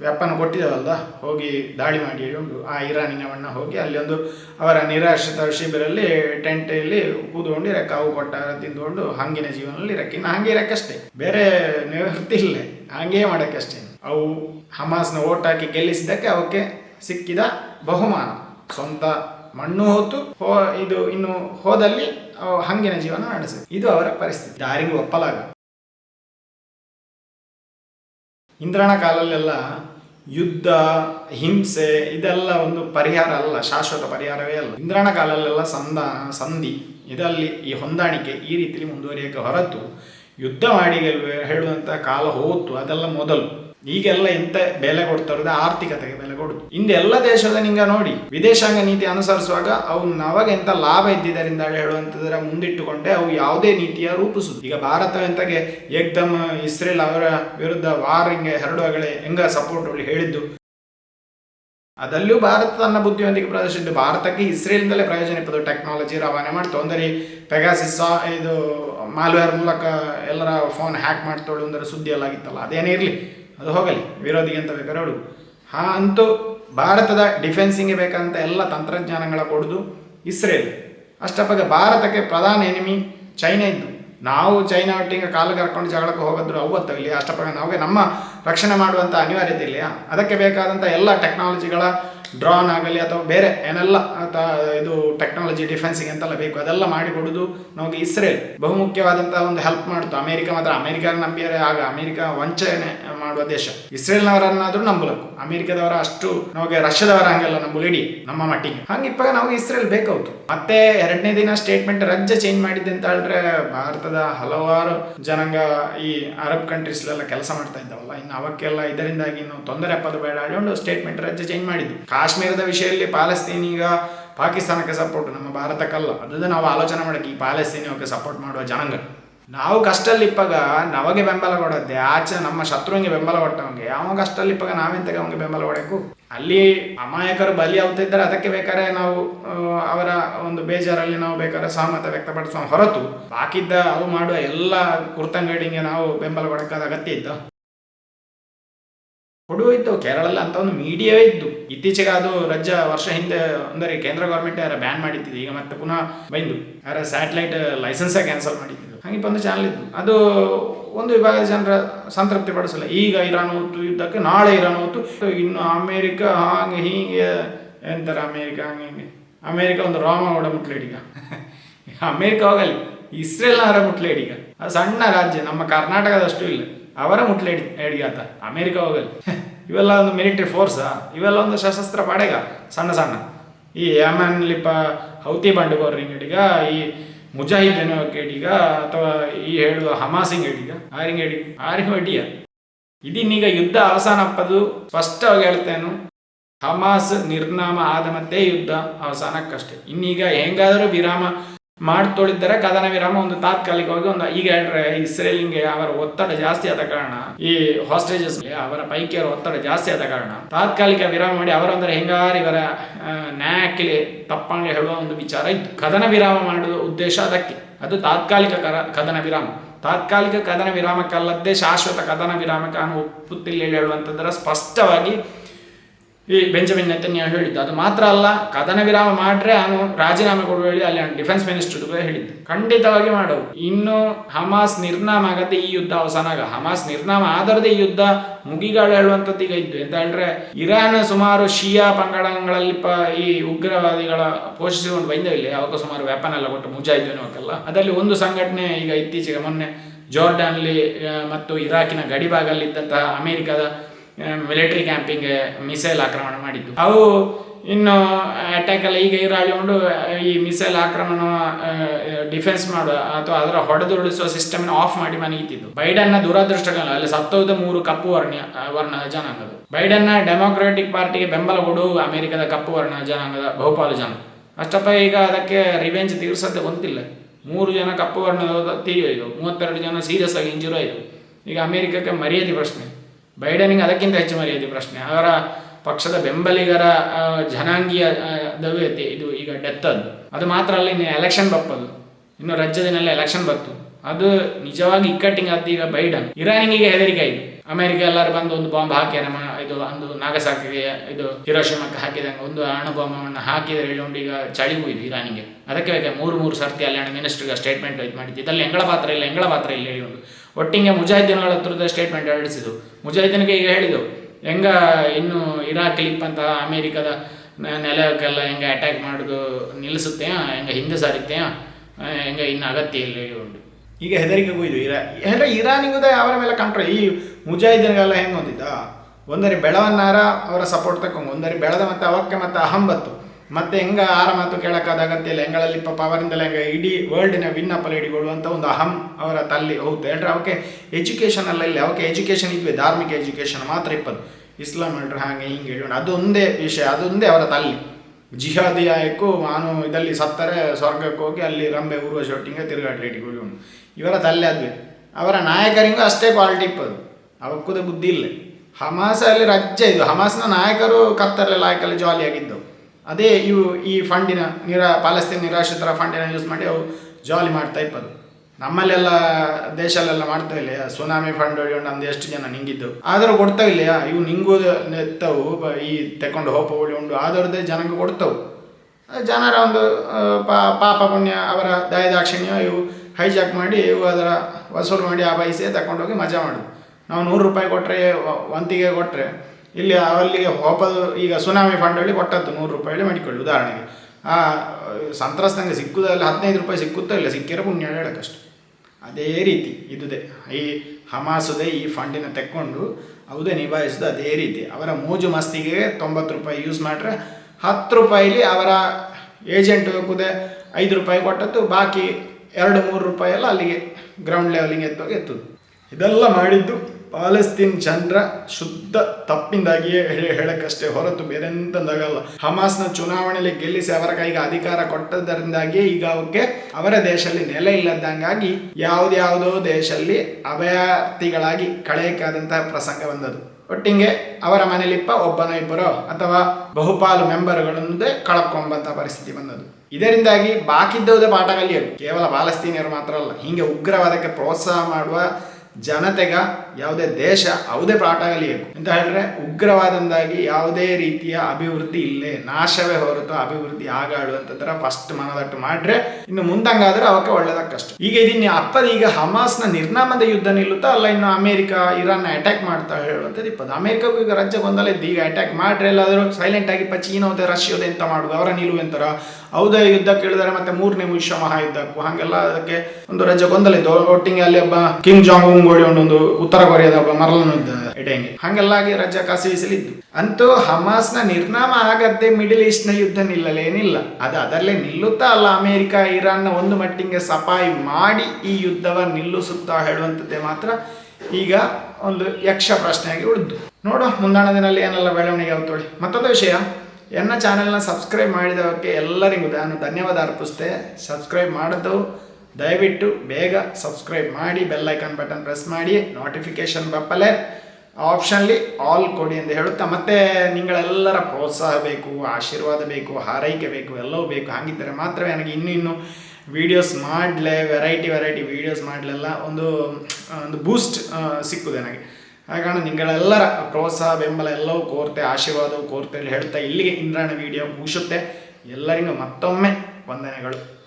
ವೆಪನ್ ಕೊಟ್ಟಿದ್ದಾವಲ್ದ ಹೋಗಿ ದಾಳಿ ಮಾಡಿ ಆ ಇರಾನಿನವನ್ನ ಹೋಗಿ ಅಲ್ಲಿ ಒಂದು ಅವರ ನಿರಾಶ್ರಿತ ಶಿಬಿರಲ್ಲಿ ಟೆಂಟಲ್ಲಿ ಕೂತ್ಕೊಂಡು ಇರಕ್ಕೆ ಅವು ಕೊಟ್ಟ ತಿಂದುಕೊಂಡು ಹಂಗಿನ ಜೀವನದಲ್ಲಿ ಇರಕ್ಕೆ. ಇನ್ನು ಹಂಗೆ ಇರಕ್ಕಷ್ಟೇ. ಬೇರೆ ನಿವೃತ್ತಿ ಇಲ್ಲ. ಹಂಗೆ ಮಾಡೋಕ್ಕಷ್ಟೇ. ಅವು ಹಮಾಸ್ನ ಓಟ್ ಹಾಕಿ ಗೆಲ್ಲಿಸಿದ್ದಕ್ಕೆ ಅವಕ್ಕೆ ಸಿಕ್ಕಿದ ಬಹುಮಾನ. ಸ್ವಂತ ಮಣ್ಣು ಹೋತು ಹೋ, ಇದು ಇನ್ನು ಹೋದಲ್ಲಿ ಹಂಗಿನ ಜೀವನ ನಡೆಸಿದೆ ಇದು ಅವರ ಪರಿಸ್ಥಿತಿ. ಯಾರಿಗೂ ಒಪ್ಪಲಾಗ. ಇಂದ್ರನ ಕಾಲಲ್ಲೆಲ್ಲ ಯುದ್ಧ, ಹಿಂಸೆ, ಇದೆಲ್ಲ ಒಂದು ಪರಿಹಾರ ಅಲ್ಲ, ಶಾಶ್ವತ ಪರಿಹಾರವೇ ಅಲ್ಲ. ಇಂದ್ರನ ಕಾಲಲ್ಲೆಲ್ಲ ಸಂಧಾನ ಸಂಧಿ, ಇದರಲ್ಲಿ ಈ ಹೊಂದಾಣಿಕೆ ಈ ರೀತಿಯಲ್ಲಿ ಮುಂದುವರಿಯಕ್ಕೆ ಹೊರತು ಯುದ್ಧ ಮಾಡಿ ಹೇಳುವಂಥ ಕಾಲ ಹೋತು ಅದೆಲ್ಲ ಮೊದಲು. ಈಗೆಲ್ಲ ಎಂತ ಬೆಲೆ ಕೊಡ್ತಾರದ ಆರ್ಥಿಕತೆಗೆ ಬೆಲೆ ಕೊಡುದು ಇಂದು ಎಲ್ಲ ದೇಶದ ನಿಂಗ ನೋಡಿ, ವಿದೇಶಾಂಗ ನೀತಿ ಅನುಸರಿಸುವಾಗ ಅವು ಅವಾಗ ಎಂತ ಲಾಭ ಇದ್ದಿದ್ದರಿಂದ ಹೇಳುವಂತದರ ಮುಂದಿಟ್ಟುಕೊಂಡೆ ಅವು ಯಾವುದೇ ನೀತಿಯ ರೂಪಿಸುದು ಈಗ ಭಾರತ ಎಂತಗೆ ಏಕ್ದಮ್ ಇಸ್ರೇಲ್ ಅವರ ವಿರುದ್ಧ ವಾರ್ ಹಿಂಗೆ ಹರಡುವಾಗಲೇ ಹೆಂಗ ಸಪೋರ್ಟ್ ಹೇಳಿದ್ದು. ಅದಲ್ಲೂ ಭಾರತ ತನ್ನ ಬುದ್ಧಿಯೊಂದಿಗೆ ಪ್ರದರ್ಶಿಸಿದ್ದು. ಭಾರತಕ್ಕೆ ಇಸ್ರೇಲ್ನಿಂದಲೇ ಪ್ರಯೋಜನ ಇಪ್ಪದು ಟೆಕ್ನಾಲಜಿ ರವಾನೆ ಮಾಡ್ತು. ಅಂದರೆ ಪೆಗಾಸಿಸ್ ಇದು ಮಾಲ್ವೇರ್ ಮೂಲಕ ಎಲ್ಲರ ಫೋನ್ ಹ್ಯಾಕ್ ಮಾಡ್ತೋಳು ಅಂದರೆ ಸುದ್ದಿ ಎಲ್ಲ ಆಗಿತ್ತಲ್ಲ, ಅದೇನೇ ಇರಲಿ, ಅದು ಹೋಗಲಿ. ವಿರೋಧಿಗೆ ಅಂತ ಬೇಕಾದ್ರೆ ಅವಳು ಹಾ, ಅಂತೂ ಭಾರತದ ಡಿಫೆನ್ಸಿಂಗ್ಗೆ ಬೇಕಾದಂಥ ಎಲ್ಲ ತಂತ್ರಜ್ಞಾನಗಳ ಕೊಡುದು ಇಸ್ರೇಲ್. ಅಷ್ಟಪ್ಪಾಗ ಭಾರತಕ್ಕೆ ಪ್ರಧಾನ ಎನಿಮಿ ಚೈನಾ ಇದ್ದು. ನಾವು ಚೈನಾ ಒಟ್ಟಿಗೆ ಕಾಲು ಕರ್ಕೊಂಡು ಜಗಳಕ್ಕೆ ಹೋಗಿದ್ರು ಇಲ್ಲಿ ಅಷ್ಟಪ್ರಕಾರ ನಮಗೆ ನಮ್ಮ ರಕ್ಷಣೆ ಮಾಡುವಂಥ ಅನಿವಾರ್ಯತೆ ಇಲ್ಲ ಅದಕ್ಕೆ ಬೇಕಾದಂಥ ಎಲ್ಲ ಟೆಕ್ನಾಲಜಿಗಳ ಡ್ರಾನ್ ಆಗಲಿ ಅಥವಾ ಬೇರೆ ಏನೆಲ್ಲ ಇದು ಟೆಕ್ನಾಲಜಿ ಡಿಫೆನ್ಸಿಗೆ ಅಂತೆಲ್ಲ ಬೇಕು, ಅದೆಲ್ಲ ಮಾಡಿಕೊಡೋದು ನಮಗೆ ಇಸ್ರೇಲ್. ಬಹುಮುಖ್ಯವಾದಂಥ ಒಂದು ಹೆಲ್ಪ್ ಮಾಡ್ತು. ಅಮೆರಿಕ ಮಾತ್ರ. ಅಮೆರಿಕ ನಂಬಿದರೆ ಆಗ ಅಮೆರಿಕ ವಂಚನೆ ಮಾಡುವ ದೇಶ. ಇಸ್ರೇಲ್ನವರನ್ನಾದ್ರೂ ನಂಬಲಕ್ಕು ಅಮೆರಿಕದವರ ಅಷ್ಟು ನಮಗೆ ರಷ್ಯಾದವರ ಹಂಗೆಲ್ಲ ನಂಬಲಿಡಿ ನಮ್ಮ ಮಟ್ಟಿಗೆ. ಹಂಗೆ ಇಪ್ಪಾಗ ನಮಗೆ ಇಸ್ರೇಲ್ ಬೇಕಾಯ್ತು ಮತ್ತೆ ಎರಡನೇ ದಿನ ಸ್ಟೇಟ್ಮೆಂಟ್ ರಾಜ್ಯ ಚೇಂಜ್ ಮಾಡಿದ್ದೆ ಅಂತ ಹೇಳಿದ್ರೆ ಭಾರತದ ಹಲವಾರು ಜನಾಂಗ ಈ ಅರಬ್ ಕಂಟ್ರೀಸ್ಲೆಲ್ಲ ಕೆಲಸ ಮಾಡ್ತಾ ಇದ್ದಾವಲ್ಲ. ಇನ್ನು ಅವಕ್ಕೆಲ್ಲ ಇದರಿಂದಾಗಿ ಇನ್ನು ತೊಂದರೆ ಪದ ಬೇಡ ಸ್ಟೇಟ್ಮೆಂಟ್ ರಾಜ್ಯ ಚೇಂಜ್ ಮಾಡಿದ್ದು. ಕಾಶ್ಮೀರದ ವಿಷಯದಲ್ಲಿ ಪಾಲಸ್ತೀನ್ ಈಗ ಪಾಕಿಸ್ತಾನಕ್ಕೆ ಸಪೋರ್ಟ್ ನಮ್ಮ ಭಾರತಕ್ಕಲ್ಲ. ಅದನ್ನು ನಾವು ಆಲೋಚನೆ ಮಾಡೋಕ್ಕೆ ಈ ಪ್ಯಾಲೆಸ್ತೀನಿಯವಕ್ಕೆ ಸಪೋರ್ಟ್ ಮಾಡುವ ಜನಾಂಗ. ನಾವು ಕಷ್ಟಲ್ಲಿಪ್ಪಾಗ ನಮಗೆ ಬೆಂಬಲ ಕೊಡೋದೆ, ಆಚೆ ನಮ್ಮ ಶತ್ರುವಿಗೆ ಬೆಂಬಲ ಕೊಟ್ಟವಂಗೆ ಯಾವ ಕಷ್ಟಲ್ಲಿಪ್ಪಾಗ ನಾವೆಂತಗ ಅವಂಗೆ ಬೆಂಬಲ ಕೊಡಬೇಕು ಅಲ್ಲಿ ಅಮಾಯಕರು ಬಲಿ ಆಗ್ತಿದ್ದಾರೆ ಅದಕ್ಕೆ ಬೇಕಾದ್ರೆ ನಾವು ಅವರ ಒಂದು ಬೇಜಾರಲ್ಲಿ ನಾವು ಬೇಕಾದ್ರೆ ಸಹಮತ ವ್ಯಕ್ತಪಡಿಸುವ ಹೊರತು, ಬಾಕಿದ್ದ ಅವು ಮಾಡುವ ಎಲ್ಲ ಕುರ್ತಂಗಡಿಗೆ ನಾವು ಬೆಂಬಲ ಕೊಡೋಕ್ಕಾದ ಅಗತ್ಯ ಇತ್ತು ಕೊಡುವ ಇತ್ತು. ಕೇರಳಲ್ಲಿ ಅಂತ ಒಂದು ಮೀಡಿಯಾವೇ ಇದ್ದು. ಇತ್ತೀಚೆಗೆ ಅದು ರಜ್ಜ ವರ್ಷ ಹಿಂದೆ ಅಂದರೆ ಕೇಂದ್ರ ಗೌರ್ಮೆಂಟ್ ಯಾರ ಬ್ಯಾನ್ ಮಾಡಿದ್ದಿದೆ. ಈಗ ಮತ್ತೆ ಪುನಃ ಬೈದು. ಯಾರ ಸ್ಯಾಟಲೈಟ್ ಲೈಸೆನ್ಸೇ ಕ್ಯಾನ್ಸಲ್ ಮಾಡಿದ್ದು ಹಾಗೆ ಒಂದು ಚಾನಲ್ ಇತ್ತು ಅದು ಒಂದು ವಿಭಾಗದ ಜನರ ಸಂತೃಪ್ತಿ ಪಡಿಸಲ್ಲ. ಈಗ ಇರಾನ್ ಹೊತ್ತು ಯುದ್ಧಕ್ಕೆ ನಾಳೆ ಇರಾನ್ ಹೊತ್ತು ಇನ್ನು ಅಮೇರಿಕ ಹಾಗೆ ಹೀಗೆ. ಎಂತಾರೆ ಅಮೇರಿಕ ಹಂಗೆ ಹಿಂಗೆ. ಅಮೇರಿಕ ಒಂದು ರೋಮ ಓಡ ಮುಟ್ಲೇಡೀಗ ಅಮೇರಿಕ ಹೋಗಲಿ. ಇಸ್ರೇಲ್ನವರ ಮುಟ್ಲೇಡೀಗ ಅದು ಸಣ್ಣ ರಾಜ್ಯ. ನಮ್ಮ ಕರ್ನಾಟಕದಷ್ಟು ಇಲ್ಲ. ಅವರ ಮುಟ್ಲೇಡಿ ಆತ. ಅಮೇರಿಕ ಹೋಗಲಿ. ಇವೆಲ್ಲ ಒಂದು ಮಿಲಿಟರಿ ಫೋರ್ಸಾ ಇವೆಲ್ಲ ಒಂದು ಸಶಸ್ತ್ರ ಪಡೆಗ, ಸಣ್ಣ ಸಣ್ಣ. ಈ ಯಮನ್ ಹೌತಿ ಬಂಡುಕೋರಿಂಗಡಿಗ ಈ ಮುಜಾಹಿದ್ ಕೇಡಿಗ ಅಥವಾ ಈ ಹೇಳುವ ಹಮಾಸಿಂಗ್ ಹೇಡಿಗ ಆರಿಂಗ್ ಹೇಡಿ ಆರಿಂಗ್ ಅಡಿಯ ಇದಿನ್ನೀಗ ಯುದ್ಧ ಅವಸಾನ ಅಪ್ಪದು ಸ್ಪಷ್ಟವಾಗಿ ಹೇಳ್ತೇನು, ಹಮಾಸ್ ನಿರ್ನಾಮ ಆದ ಮತ್ತೆ ಯುದ್ಧ ಅವಸಾನಕ್ಕಷ್ಟೇ. ಇನ್ನೀಗ ಹೆಂಗಾದರೂ ವಿರಾಮ ಮಾಡ್ತೊಳಿದ್ದಾರೆ ಕದನ ವಿರಾಮ ಒಂದು ತಾತ್ಕಾಲಿಕವಾಗಿ ಒಂದು ಈಗ ಇಸ್ರೇಲಿಂಗೆ ಅವರ ಒತ್ತಡ ಜಾಸ್ತಿ ಆದ ಕಾರಣ, ಈ ಹಾಸ್ಟೇಜಸ್ ಅವರ ಪೈಕಿಯವರ ಒತ್ತಡ ಜಾಸ್ತಿ ಆದ ಕಾರಣ, ತಾತ್ಕಾಲಿಕ ವಿರಾಮ ಮಾಡಿ ಅವರಂದ್ರೆ ಹೆಂಗಾರು ಇವರ ನ್ಯಾಯಕ್ಕೆ ತಪ್ಪಂಗೆ ಹೇಳುವ ಒಂದು ವಿಚಾರ ಇತ್ತು. ಕದನ ವಿರಾಮ ಮಾಡುವ ಉದ್ದೇಶ ಅದಕ್ಕೆ. ಅದು ತಾತ್ಕಾಲಿಕ ಕದನ ವಿರಾಮ. ತಾತ್ಕಾಲಿಕ ಕದನ ವಿರಾಮಕ್ಕಲ್ಲದೆ ಶಾಶ್ವತ ಕದನ ವಿರಾಮಕ್ಕೆ ನಾನು ಒಪ್ಪುತ್ತಿಲ್ಲ ಹೇಳುವಂಥದ್ದರ ಸ್ಪಷ್ಟವಾಗಿ ಈ ಬೆಂಜಮಿನ್ ನೆತನ್ಯಾಹು ಹೇಳಿದ್ದು. ಅದು ಮಾತ್ರ ಅಲ್ಲ, ಕದನ ವಿರಾಮ ಮಾಡ್ರೆ ಅವನು ರಾಜೀನಾಮೆ ಕೊಡುವ ಹೇಳಿ ಅಲ್ಲಿ ಡಿಫೆನ್ಸ್ ಮಿನಿಸ್ಟರ್ ಹೇಳಿದ್ದು. ಖಂಡಿತವಾಗಿ ಮಾಡೋದು. ಇನ್ನು ಹಮಾಸ್ ನಿರ್ನಾಮ ಆಗತ್ತೆ ಈ ಯುದ್ಧ ಅವಸಾನಾಗ. ಹಮಾಸ್ ನಿರ್ನಾಮ ಆದರದೇ ಈ ಯುದ್ಧ ಮುಗಿಗಳು ಹೇಳುವಂಥದ್ದು ಈಗ ಇದ್ದು. ಎಂತ ಹೇಳಿದ್ರೆ ಇರಾನ್ ಸುಮಾರು ಶಿಯಾ ಪಂಗಡಗಳಲ್ಲಿ ಈ ಉಗ್ರವಾದಿಗಳ ಪೋಷಿಸಿಕೊಂಡು ಬಂದವಿಲ್ಲ ಅವಾಗ ಸುಮಾರು ವ್ಯಾಪನ ಎಲ್ಲ ಕೊಟ್ಟು ಮುಜಾಹಿದ್ದೀನ್ ಅವಕ್ಕೆಲ್ಲ. ಅದರಲ್ಲಿ ಒಂದು ಸಂಘಟನೆ ಈಗ ಇತ್ತೀಚೆಗೆ ಮೊನ್ನೆ ಜೋರ್ಡಾನ್ಲಿ ಮತ್ತು ಇರಾಕಿನ ಗಡಿಭಾಗಲ್ಲಿದ್ದಂತಹ ಅಮೆರಿಕದ ಮಿಲಿಟರಿ ಕ್ಯಾಂಪಿಂಗ್ ಮಿಸೈಲ್ ಆಕ್ರಮಣ ಮಾಡಿದ್ದು. ಅವು ಇನ್ನು ಅಟ್ಯಾಕ್ ಎಲ್ಲ ಈಗ ಇರಾಳಿಕೊಂಡು ಈ ಮಿಸೈಲ್ ಆಕ್ರಮಣ ಡಿಫೆನ್ಸ್ ಮಾಡುವ ಅಥವಾ ಅದರ ಹೊಡೆದುರುಳಿಸುವ ಸಿಸ್ಟಮ್ ಆಫ್ ಮಾಡಿ ಮನೆಗಿತ್ತಿದ್ದು ಬೈಡನ್ನ ದುರದೃಷ್ಟಗಳ ಅಲ್ಲಿ ಸತ್ತೋದ ಮೂರು ಕಪ್ಪು ವರ್ಣ ವರ್ಣದ ಜನಾಂಗದ ಬೈಡನ್ನ ಡೆಮೊಕ್ರಾಟಿಕ್ ಪಾರ್ಟಿಗೆ ಬೆಂಬಲ ಕೊಡುವ ಅಮೆರಿಕದ ಕಪ್ಪು ವರ್ಣ ಜನಾಂಗದ ಬಹುಪಾಲು ಜನ. ಅಷ್ಟಪ್ಪ ಈಗ ಅದಕ್ಕೆ ರಿವೆಂಜ್ ತೀರಿಸೋದೆ ಗೊತ್ತಿಲ್ಲ ಮೂರು ಜನ ಕಪ್ಪು ವರ್ಣದ ತೀರಿಯೋಯ್ತು ಮೂವತ್ತೆರಡು ಜನ ಸೀರಿಯಸ್ ಆಗಿ ಇಂಜುರಿ ಆಯಿತು ಈಗ ಅಮೆರಿಕಕ್ಕೆ ಮರ್ಯಾದೆ ಪ್ರಶ್ನೆ. ಬೈಡನಿಗೆ ಅದಕ್ಕಿಂತ ಹೆಚ್ಚು ಮರ್ಯಾದೆ ಪ್ರಶ್ನೆ. ಅವರ ಪಕ್ಷದ ಬೆಂಬಲಿಗರ ಜನಾಂಗೀಯ ದವ್ಯತೆ, ಇದು ಈಗ ಡೆತ್ ಅದು ಅದು ಮಾತ್ರ ಅಲ್ಲಿ ಎಲೆಕ್ಷನ್ ಬಪ್ಪದು. ಇನ್ನು ರಾಜ್ಯದಲ್ಲಿ ಎಲೆಕ್ಷನ್ ಬತ್ತು. ಅದು ನಿಜವಾಗಿ ಇಕ್ಕಟ್ಟಿಂಗ್ ಆದ್ದು ಈಗ ಬೈಡನ್. ಇರಾನಿಗೆ ಹೆದರಿಕೆ ಆಯ್ತು ಅಮೆರಿಕ ಎಲ್ಲರೂ ಬಂದು ಒಂದು ಬಾಂಬ್ ಹಾಕಿ ನಮ್ಮ ಇದು ಒಂದು ನಾಗಸಾಕಿಗೆ, ಇದು ಹಿರೋಶಿಮಕ್ಕೆ ಹಾಕಿದಂಗೆ ಒಂದು ಅಣು ಬಾಂಬನ್ನು ಹಾಕಿದ್ರೆ ಹೇಳಿ ಈಗ ಚಳಿ ಇದು ಇರಾನಿಗೆ. ಅದಕ್ಕೆ ಬೇಕಾ ಮೂರು ಮೂರು ಸರ್ತಿ ಅಲ್ಲಿ ಮಿನಿಸ್ಟ್ರಿಗೆ ಸ್ಟೇಟ್ಮೆಂಟ್ ಇದು ಮಾಡಿದ್ದು. ಇದರಲ್ಲಿ ಎಂಗಳ ಪಾತ್ರ ಇಲ್ಲ ಎಂಗಳ ಪಾತ್ರ ಇಲ್ಲ ಹೇಳಿ ಒಂದು ಒಟ್ಟಿಗೆ ಮುಜಾಹಿದ್ದೀನ್ಗಳ ಹತ್ರದ ಸ್ಟೇಟ್ಮೆಂಟ್ ಹೊರಡಿಸಿದ್ದು ಮುಜಾಹಿದ್ದೀನ್ಗೆ ಈಗ ಹೇಳಿದ್ದು, ಹೆಂಗ ಇನ್ನು ಇರಾಕ್ ಅಂತ ಅಮೇರಿಕದ ನೆಲಕ್ಕೆಲ್ಲ ಹೆಂಗೆ ಅಟ್ಯಾಕ್ ಮಾಡೋದು ನಿಲ್ಲಿಸುತ್ತೆ ಹೆಂಗೆ ಹಿಂದೆ ಸಾರುತ್ತೆ ಹೆಂಗೆ ಇನ್ನು ಅಗತ್ಯ ಇಲ್ಲ ಉಂಟು. ಈಗ ಹೆದರಿಕೆ ಇದು ಇರಾ, ಅಂದರೆ ಇರಾನಿಗೂ ಅವರ ಮೇಲೆ ಕಂಟ್ರೋಲ್ ಈ ಮುಜಾಹಿದ್ದೀನ್ಗೆಲ್ಲ ಹೆಂಗೆ ಹೊಂದಿದ್ದ? ಒಂದರಿ ಬೆಳವನ್ನಾರ ಅವರ ಸಪೋರ್ಟ್ ತಕ್ಕೊಂಡು, ಒಂದರಿ ಬೆಳೆದ ಮತ್ತೆ ಅವಕ್ಕೆ ಮತ್ತೆ ಅಹಂ ಬತ್ತು ಮತ್ತೆ ಹೆಂಗ ಆರ ಮಾತು ಕೇಳಕ್ಕಾದ ಅಗತ್ಯ ಇಲ್ಲ ಹೆಂಗಳಲ್ಲಿ ಅವರಿಂದಲೇ ಹೆಂಗೆ ಇಡೀ ವರ್ಲ್ಡಿನ ವಿನ್ ಅಪ್ ಹಿಡಿಕೊಳ್ಳುವಂಥ ಒಂದು ಅಹಂ ಅವರ ತಲ್ಲಿ ಹೌದು ಹೇಳ್ರೆ, ಅವಕ್ಕೆ ಅಲ್ಲ ಇಲ್ಲ. ಅವಕ್ಕೆ ಎಜುಕೇಷನ್ ಇದ್ವಿ. ಧಾರ್ಮಿಕ ಎಜುಕೇಷನ್ ಮಾತ್ರ ಇಪ್ಪದು ಇಸ್ಲಾಂ ಹೇಳ್ರೆ, ಹಾಗೆ ಹಿಂಗೆ ಹೇಳೋಣ ಅದೊಂದೇ ವಿಷಯ, ಅದೊಂದೇ ಅವರ ತಲ್ಲಿ. ಜಿಹಾದಿಯಾಯಕ್ಕೂ ನಾನು ಇದರಲ್ಲಿ ಸತ್ತರೆ, ಸ್ವರ್ಗಕ್ಕೆ ಹೋಗಿ ಅಲ್ಲಿ ರಂಬೆ ಊರುವ ಶೊಟ್ಟಿಂಗೆ ತಿರುಗಾಡ್ಲಿ ಇಟ್ಕೊಳ್ಳಿ ಇವರ ತಲ್ಲೆ ಅದ್ವಿ ಅವರ ನಾಯಕರಿಗೂ ಅಷ್ಟೇ ಕ್ವಾಲಿಟಿ ಇಪ್ಪದು ಅವಕ್ಕೂ ಬುದ್ಧಿ ಇಲ್ಲ. ಹಮಾಸಲ್ಲಿ ರಜ್ಜೆ ಇದು. ಹಮಾಸ್ನ ನಾಯಕರು ಕತ್ತರಲ್ಲಿ ಲಾಯಕಲ್ಲಿ ಜಾಲಿಯಾಗಿದ್ದವು ಅದೇ ಇವು ಈ ಫಂಡಿನ ನಿರಾ ಪಾಲಸ್ತೀನ್ ನಿರಾಶ್ರಿತರ ಫಂಡಿನ ಯೂಸ್ ಮಾಡಿ ಅವು ಜಾಲಿ ಮಾಡ್ತಾ ಇಪ್ಪದು. ನಮ್ಮಲ್ಲೆಲ್ಲ ದೇಶಲ್ಲೆಲ್ಲ ಮಾಡ್ತಾ ಇಲ್ಲ ಸುನಾಮಿ ಫಂಡ್ ಹೊಡಿಯೋಣ ನಮ್ದು ಎಷ್ಟು ಜನ ನಿಂಗಿದ್ದು. ಆದರೂ ಕೊಡ್ತಾ ಇಲ್ಲ ಇವು ನಿಂಗು ನೆತ್ತವು ಈ ತಕೊಂಡು ಹೋಪ ಉಳಿ ಉಂಡು, ಆದವ್ರದ್ದೇ ಜನಕ್ಕೆ ಕೊಡ್ತವು. ಜನರ ಒಂದು ಪಾಪ ಪುಣ್ಯ, ಅವರ ದಯದಾಕ್ಷಿಣ್ಯ ಇವು ಹೈಜಾಕ್ ಮಾಡಿ ಇವು ಅದರ ವಸೂಲು ಮಾಡಿ ಆ ಪೈಸೆ ತಗೊಂಡೋಗಿ ಮಜಾ ಮಾಡೋದು. ನಾವು ನೂರು ರೂಪಾಯಿ ಕೊಟ್ಟರೆ ವಂತಿಗೆ ಕೊಟ್ಟರೆ ಇಲ್ಲಿ ಅಲ್ಲಿಗೆ ಹೋಗೋದು ಈಗ ಸುನಾಮಿ ಫಂಡ್ ಹೇಳಿ ಕೊಟ್ಟದ್ದು ನೂರು ರೂಪಾಯಿ ಹೇಳಿ ಮಾಡಿಕೊಳ್ಳಿ ಉದಾಹರಣೆಗೆ. ಆ, ಸಂತ್ರಸ್ತಂಗೆ ಸಿಕ್ಕುದಲ್ಲಿ ಹದಿನೈದು ರೂಪಾಯಿ ಸಿಕ್ಕುತ್ತೋ ಇಲ್ಲ ಸಿಕ್ಕಿರೋ ಪುಣ್ಯ ಹೇಳೋಕ್ಕಷ್ಟು ಅದೇ ರೀತಿ ಇದುದೇ. ಈ ಹಮಾಸುದೇ ಈ ಫಂಡಿನ ತೆಕ್ಕೊಂಡು ಅವುದೇ ನಿಭಾಯಿಸೋದು ಅದೇ ರೀತಿ. ಅವರ ಮೋಜು ಮಸ್ತಿಗೆ ತೊಂಬತ್ತು ರೂಪಾಯಿ ಯೂಸ್ ಮಾಡ್ರೆ ಹತ್ತು ರೂಪಾಯಿಲಿ ಅವರ ಏಜೆಂಟ್ ಹೋಗುದೆ ಐದು ರೂಪಾಯಿ ಕೊಟ್ಟದ್ದು ಬಾಕಿ ಎರಡು ಮೂರು ರೂಪಾಯಿ ಎಲ್ಲ ಅಲ್ಲಿಗೆ ಗ್ರೌಂಡ್ ಲೆವೆಲಿಗೆ ಎತ್ತೋಗಿ ಎತ್ತದು. ಇದೆಲ್ಲ ಮಾಡಿದ್ದು ಪಾಲೆಸ್ತೀನ್ ಜನರ ಶುದ್ಧ ತಪ್ಪಿಂದಾಗಿಯೇ ಹೇಳಿ ಹೇಳಕ್ಕಷ್ಟೇ ಹೊರತು ಬೇರೆಂತಂದಾಗಲ್ಲ. ಹಮಾಸ್ನ ಚುನಾವಣೆಯಲ್ಲಿ ಗೆಲ್ಲಿಸಿ ಅವರ ಕೈಗೆ ಅಧಿಕಾರ ಕೊಟ್ಟದರಿಂದಾಗಿ ಈಗ ಅವಕ್ಕೆ ಅವರ ದೇಶದಲ್ಲಿ ನೆಲೆ ಇಲ್ಲದಂಗಾಗಿ ಯಾವ್ದ್ಯಾವುದೋ ದೇಶದಲ್ಲಿ ಅಭಯಾರ್ಥಿಗಳಾಗಿ ಕಳೆಯಕಾದಂತಹ ಪ್ರಸಂಗ ಬಂದದ್ದು. ಒಟ್ಟಿಗೆ ಅವರ ಮನೆಯಲ್ಲಿಪ್ಪ ಒಬ್ಬನ ಇಬ್ಬರು ಅಥವಾ ಬಹುಪಾಲು ಮೆಂಬರ್ಗಳೊಂದೇ ಕಳ್ಕೊಂಬಂತ ಪರಿಸ್ಥಿತಿ ಬಂದದ್ದು. ಇದರಿಂದಾಗಿ ಬಾಕಿದ್ದವುದೇ ಪಾಠ ಕಲಿಯೋದು. ಕೇವಲ ಪಾಲಸ್ತೀನಿಯರು ಮಾತ್ರ ಅಲ್ಲ, ಹೀಗೆ ಉಗ್ರವಾದಕ್ಕೆ ಪ್ರೋತ್ಸಾಹ ಮಾಡುವ ಜನತೆಗ ಯಾವುದೇ ದೇಶ ಯಾವುದೇ ಪಾಠ ಕಲಿಯಬೇಕು ಅಂತ ಹೇಳಿದ್ರೆ ಉಗ್ರವಾದಂದಾಗಿ ಯಾವುದೇ ರೀತಿಯ ಅಭಿವೃದ್ಧಿ ಇಲ್ಲೇ ನಾಶವೇ ಹೊರತು ಅಭಿವೃದ್ಧಿ ಆಗಾಡು ಅಂತಂದ್ರೆ ಫಸ್ಟ್ ಮನದಟ್ಟು ಮಾಡ್ರೆ ಇನ್ನು ಮುಂದಂಗಾದ್ರೆ ಅವಕ್ಕೆ ಒಳ್ಳೇದಕ್ಕಷ್ಟು. ಈಗ ಇದನ್ನ ಅಪ್ಪದ ಈಗ ಹಮಾಸ್ನ ನಿರ್ನಾಮದ ಯುದ್ಧ ನಿಲ್ಲುತ್ತಾ ಅಲ್ಲ ಇನ್ನು ಅಮೆರಿಕ ಇರಾನ್ ಅಟ್ಯಾಕ್ ಮಾಡ್ತಾ ಹೇಳುವಂಥದ್ದು ಇಪ್ಪತ್ತು. ಅಮೆರಿಕಕ್ಕೂ ಈಗ ರಾಜ್ಯ ಗೊಂದಲ ಇದ್ದು. ಈಗ ಅಟ್ಯಾಕ್ ಮಾಡ್ರೆ ಎಲ್ಲಾದರೂ ಸೈಲೆಂಟ್ ಆಗಿ ಚೀನೋದೆ ರಷ್ಯೋದೆ ಎಂತ ಮಾಡುದು? ಅವರ ನಿಲುವು ಎಂತರ? ಹೌದೇ, ಯುದ್ಧ ಕೇಳಿದರೆ ಮತ್ತೆ ಮೂರನೇ ವಿಶ್ವ ಮಹಾಯುದ್ಧಕ್ಕೂ ಹಾಗೆಲ್ಲ ಅದಕ್ಕೆ ಒಂದು ರಜೆ ಗೊಂದಲ ಇತ್ತು ಒಟ್ಟಿಗೆ ಅಲ್ಲಿ ಒಬ್ಬ ಕಿಂಗ್ ಜಾಂಗ್ ಉಂಗೋಡಿ ಒಂದು ಉತ್ತರ ಕೊರಿಯಾದ ಒಬ್ಬ ಮರಲನ್ನು ಇದ್ದ ಎಡೆಂಗೆ. ಹಾಗೆಲ್ಲ ಆಗಿ ರಾಜ್ಯ ಕಸಿಸಲಿದ್ದು ಅಂತೂ ಹಮಾಸ್ನ ನಿರ್ನಾಮ ಆಗದ್ದೇ ಮಿಡಿಲ್ನ ಯುದ್ಧ ನಿಲ್ಲಲೇನಿಲ್ಲ. ಅದು ಅದರಲ್ಲೇ ನಿಲ್ಲುತ್ತಾ ಅಲ್ಲ ಅಮೆರಿಕ, ಇರಾನ್ನ ಒಂದು ಮಟ್ಟಿಗೆ ಸಫಾಯಿ ಮಾಡಿ ಈ ಯುದ್ಧವ ನಿಲ್ಲಿಸುತ್ತಾ ಹೇಳುವಂಥದ್ದೇ ಮಾತ್ರ ಈಗ ಒಂದು ಯಕ್ಷ ಪ್ರಶ್ನೆಯಾಗಿ ಉಳಿದು. ನೋಡು ಮುಂದಾಣ ದಿನದಲ್ಲಿ ಏನೆಲ್ಲ ಬೆಳವಣಿಗೆ ಆಗುತ್ತೋಳಿ ಮತ್ತೊಂದು ವಿಷಯ. ಎನ್ನ ಚಾನೆಲ್ನ ಸಬ್ಸ್ಕ್ರೈಬ್ ಮಾಡಿದವಕ್ಕೆ ಎಲ್ಲರಿಗೂ ನಾನು ಧನ್ಯವಾದ ಅರ್ಪಿಸ್ತೆ. ಸಬ್ಸ್ಕ್ರೈಬ್ ಮಾಡಿದ್ದು ದಯವಿಟ್ಟು ಬೇಗ ಸಬ್ಸ್ಕ್ರೈಬ್ ಮಾಡಿ ಬೆಲ್ ಐಕಾನ್ ಬಟನ್ ಪ್ರೆಸ್ ಮಾಡಿ ನೋಟಿಫಿಕೇಷನ್ ಬಪ್ಪಲೆ. ಆಪ್ಷನ್ಲಿ ಆಲ್ ಕೊಡಿ ಅಂತ ಹೇಳುತ್ತಾ, ಮತ್ತೆ ನಿಗಳೆಲ್ಲರ ಪ್ರೋತ್ಸಾಹ ಬೇಕು, ಆಶೀರ್ವಾದ ಬೇಕು, ಹಾರೈಕೆ ಬೇಕು, ಎಲ್ಲವೂ ಬೇಕು. ಹಾಗಿದ್ದರೆ ಮಾತ್ರ ನನಗೆ ಇನ್ನೂ ಇನ್ನೂ ವೀಡಿಯೋಸ್ ಮಾಡಲೇ ವೆರೈಟಿ ವೆರೈಟಿ ವೀಡಿಯೋಸ್ ಮಾಡಲೆಲ್ಲ ಒಂದು ಒಂದು ಬೂಸ್ಟ್ ಸಿಕ್ಕುದು ನನಗೆ. ಕಾರಣ ನಿಗಳೆಲ್ಲರ ಪ್ರೋತ್ಸಾಹ ಬೆಂಬಲ ಎಲ್ಲವೂ ಕೋರ್ತೆ, ಆಶೀರ್ವಾದವು ಕೋರ್ತೆ ಹೇಳ್ತಾ ಇಲ್ಲಿಗೆ ಇಂದ್ರಾಣ ವಿಡಿಯೋ ಮುಗಿಸುತ್ತೆ. ಎಲ್ಲರಿಗೂ ಮತ್ತೊಮ್ಮೆ ವಂದನೆಗಳು.